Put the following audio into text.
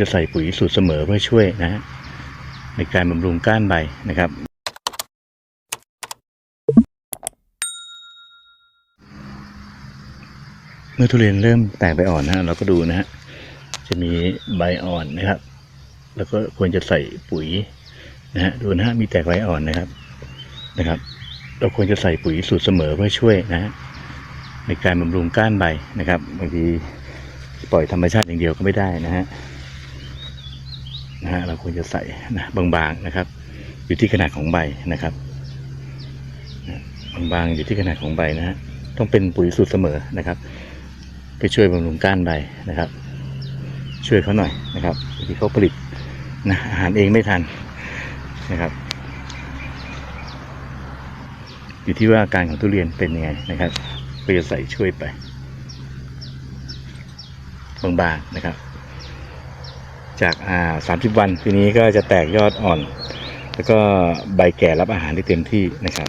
จะใส่ปุ๋ยสูตรเสมอเพื่อช่วยนะฮะในการบำรุงก้านใบนะครับ เมื่อทุเรียนเริ่มแตกใบอ่อนนะฮะเราก็ดูนะฮะจะมีใบอ่อนนะครับ แล้วก็ควรจะใส่ปุ๋ยนะฮะดูนะฮะมีแตกใบอ่อนนะครับนะครับ เราควรจะใส่ปุ๋ยสูตรเสมอเพื่อช่วยนะฮะในการบำรุงก้านใบนะครับบางทีปล่อยธรรมชาติอย่างเดียวก็ไม่ได้นะฮะ นะฮะเราควรจะใส่นะบางๆนะครับ อยู่ที่ขนาดของใบนะครับบางๆอยู่ที่ขนาดของใบนะฮะต้องเป็นปุ๋ยสูตรเสมอนะครับ ไปช่วยบำรุงก้านใบนะครับ ช่วยเขาหน่อยนะครับที่เขาผลิตนะอาหารเองไม่ทันนะครับ อยู่ที่ว่าอาการของทุเรียนเป็นยังไงนะครับก็จะใส่ช่วยไปบางๆนะครับ จากอ่าสามสิบวัน ทีนี้ก็จะแตกยอดอ่อน แล้วก็ใบแก่รับอาหารได้เต็มที่นะครับ